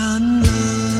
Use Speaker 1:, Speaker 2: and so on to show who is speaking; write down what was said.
Speaker 1: ฉันเลย